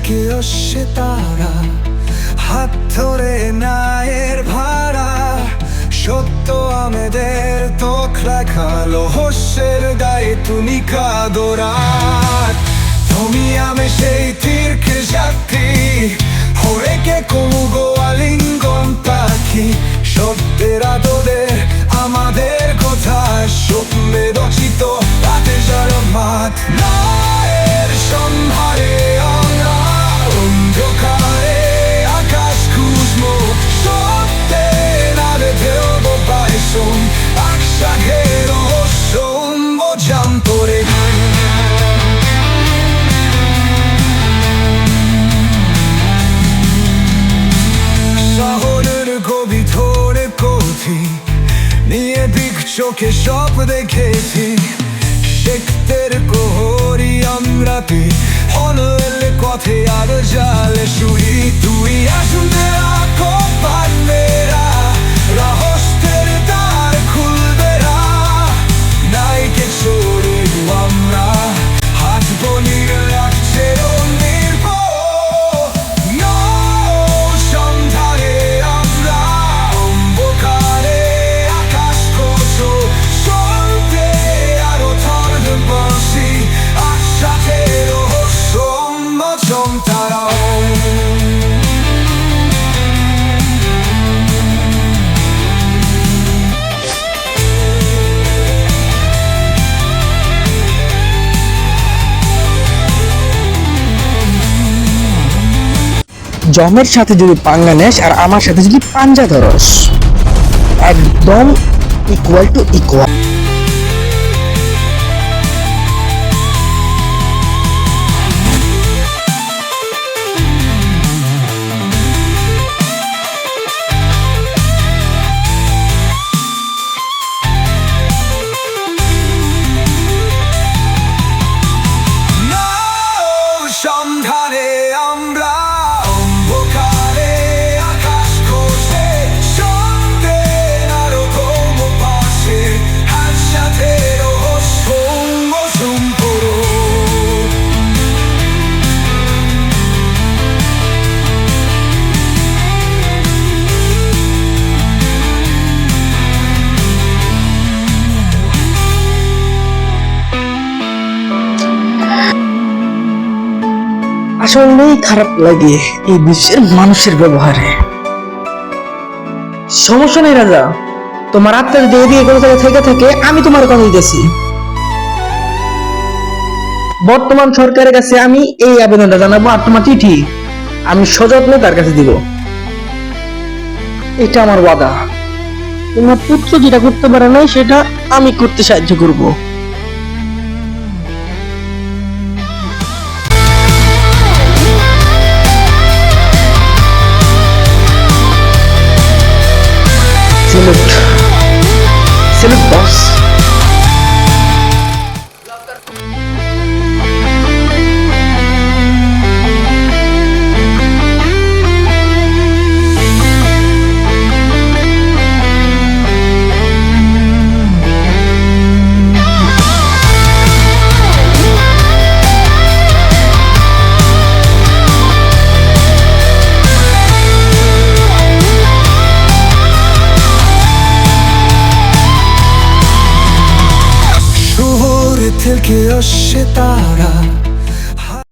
থেকে আসছে তারা? হাত ধরে নায়ের ভাড়া। সত্য আমাদের হোসের গায়ে তুমি তুমি আমি সেই তীর্কে যাত্রী, হয়ে কে কোনো গোয়ালিঙ্গন পাখি। সত্যের আদরে আমাদের কথা, স্বপ্নে রচিত রাতে নায়ের চোখে সব দেখেছি। শেখতের কোহরি আমরা তুই হনলে কথে আর জালে শুই। তুই আসুনে জমের সাথে যদি পাঙ্গা নেস আর আমার সাথে যদি পাঞ্জা ধরস, একদম ইকুয়াল টু ইকুয়াল আসলেই খারাপ লাগে এই বিশ্বের মানুষের ব্যবহারে। সমস্যা নেই রাজা। তোমার আত্মার দিয়ে দিয়ে কোনো জায়গায় থেকে থেকে, আমি তোমার কথা দিতেছি। বর্তমান সরকারের কাছে আমি এই আবেদনটা জানাব আর তোমার চিঠি আমি সযত্নে তার কাছে দিব। এটা আমার ওয়াদা। তোমার পুত্র যেটা করতে পারে নাই, সেটা আমি করতে সাহায্য করব। শহর থেকে তারা।